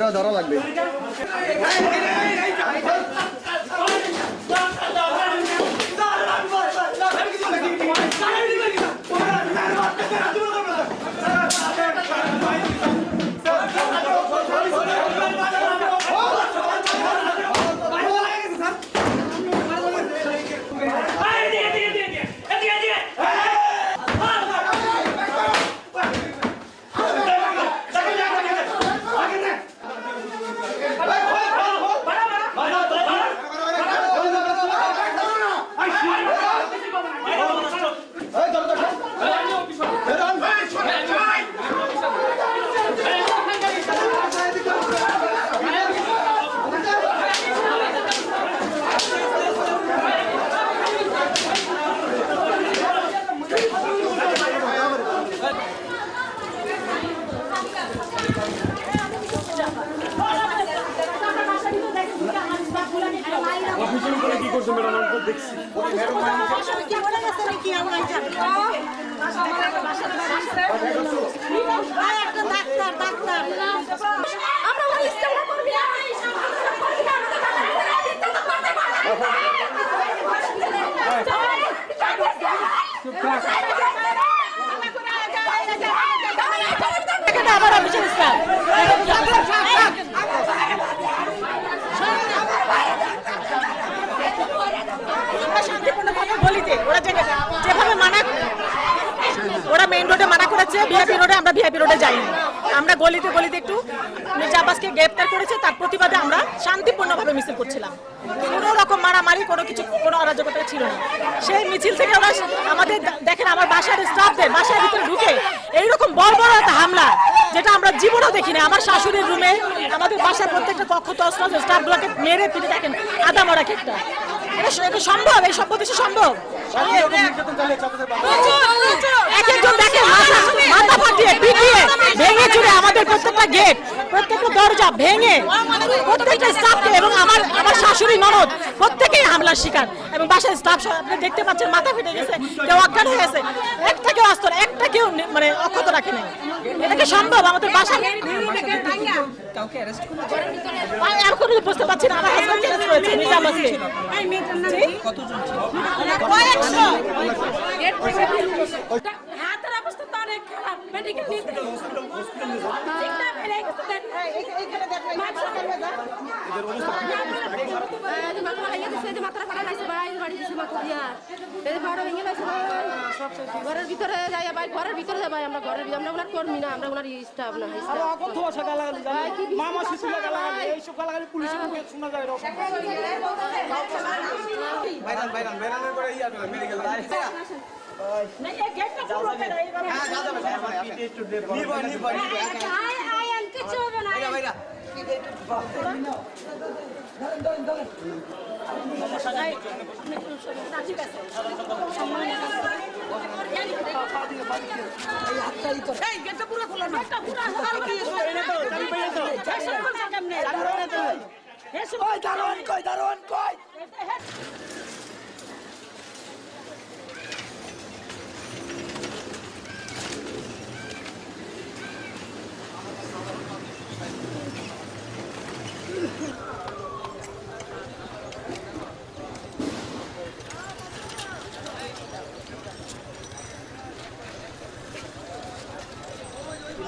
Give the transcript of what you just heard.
বেরো ধরা লাগবে। ওই ইস্তেমা করবি আবার অফিসের ইসলাম আমরা শান্তিপূর্ণভাবে বলিতে ওরা যে- যেভাবে মানা ওরা মেইন মানা করেছে ভিআইপি রোডে আমরা ভিআইপি রোডে যাইনি। আমরা গলিতে গলিতে একটু মির্জা আব্বাসকে গ্রেপ্তার করেছে, তার প্রতিবাদে আমরা শান্তিপূর্ণভাবে মিছিল করছিলাম। কোনো রকম মারামারি, কোনো কিছু, কোনো অরাজকতা ছিল না। সেই মিছিল থেকে ওরা আমাদের দেখেন আমার বাসার স্টাফদের, বাসার ভিতরে ঢুকে এইরকম বড় বড় একটা হামলা, যেটা আমরা জীবনেও দেখিনি। আমার শাশুড়ির রুমে আমাদের বাসার প্রত্যেকটা কক্ষ তস্ত্র স্টাফগুলোকে মেরে ফিরে দেখেন, আদা মরা কেকটা এটা সম্ভব? এই সভ্য দেশে সম্ভব এক একজন দেখে মাথা মাথা ফাটিয়ে পিটিয়ে ভেঙে চুরে আমাদের প্রত্যেকটা গেট প্রত্যেকটা দরজা ভেঙে প্রত্যেকটা স্টাফকে এবং আমার আমার শাশুড়ি ননদ প্রত্যেকেই হামলার শিকার। এবং বাসার স্টাফ আপনি দেখতে পাচ্ছেন মাথা ফেটে গেছে কেউ অজ্ঞান হয়ে গেছে একটা কেউ আসতো একটা কেউ মানে অক্ষত রাখে নাই। এটা কি সম্ভব? আমাদের বাসা ভাই, বুঝতে ঘরের ভিতরে যাই ভাই ঘরের ভিতরে যাই আমরা ঘরের ভিতরে আমরা ওনার কর্মী না আমরা ওনার স্টাফ না এরকম বাইরান বাইরান বাইরানের করে ইয়া করে মেডিকেল নিব নিব আন কিছু হবে না দারোয়ান কই দারোয়ান কই